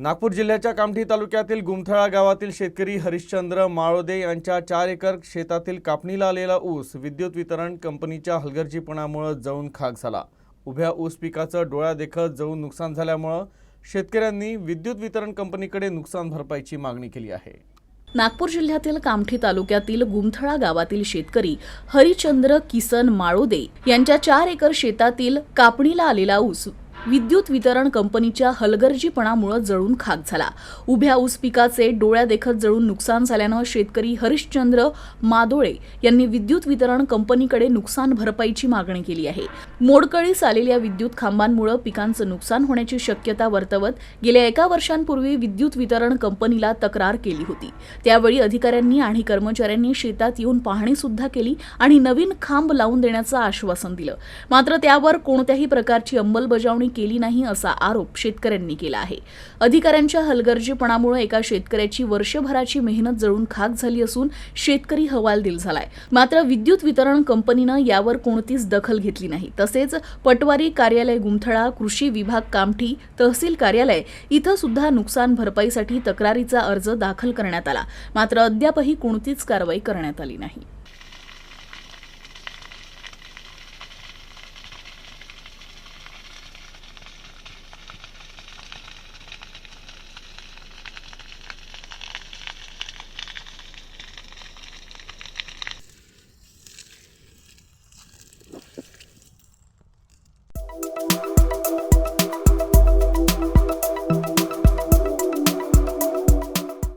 नागपूर जिल्ह्याच्या कामठी तालुक्यातील गुमथळा गावातील शेतकरी हरिश्चंद्र माळोदे यांच्या चार एकर शेतातील कापणीला आलेला ऊस विद्युत वितरण कंपनीच्या हलगर्जीपणामुळे जळून खाक झाला. उभ्या ऊस पिकाचं डोळ्यादेखत जळून नुकसान झाल्यामुळं शेतकऱ्यांनी विद्युत वितरण कंपनीकडे नुकसान भरपाईची मागणी केली आहे. नागपूर जिल्ह्यातील कामठी तालुक्यातील गुमथळा गावातील शेतकरी हरिचंद्र किसन माळोदे यांच्या चार एकर शेतातील कापणीला आलेला ऊस विद्युत वितरण कंपनीच्या हलगर्जीपणामुळे जळून खाक झाला. उभ्या ऊस पिकाचे डोळ्यादेखत जळून नुकसान झाल्यानं शेतकरी हरिश्चंद्र मादोळे यांनी विद्युत वितरण कंपनीकडे नुकसान भरपाईची मागणी केली आहे. मोडकळीस आलेल्या विद्युत खांबांमुळे पिकांचं नुकसान होण्याची शक्यता वर्तवत गेल्या एका वर्षांपूर्वी विद्युत वितरण कंपनीला तक्रार केली होती. त्यावेळी अधिकाऱ्यांनी आणि कर्मचाऱ्यांनी शेतात येऊन पाहणी सुद्धा केली आणि नवीन खांब लावून देण्याचं आश्वासन दिलं. मात्र त्यावर कोणत्याही प्रकारची अंमलबजावणी केली नाही असा आरोप शेतकऱ्यांनी केला आहे. अधिकाऱ्यांच्या हलगर्जीपणामुळे एका शेतकऱ्याची वर्षभराची मेहनत जळून खाक झाली असून शेतकरी हवालदिल झालाय. मात्र विद्युत वितरण कंपनीनं यावर कोणतीच दखल घेतली नाही. तसेच पटवारी कार्यालय गुमथळा कृषी विभाग कामठी तहसील कार्यालय इथं सुद्धा नुकसान भरपाईसाठी तक्रारीचा अर्ज दाखल करण्यात आला. मात्र अद्यापही कोणतीच कारवाई करण्यात आली नाही. Bye.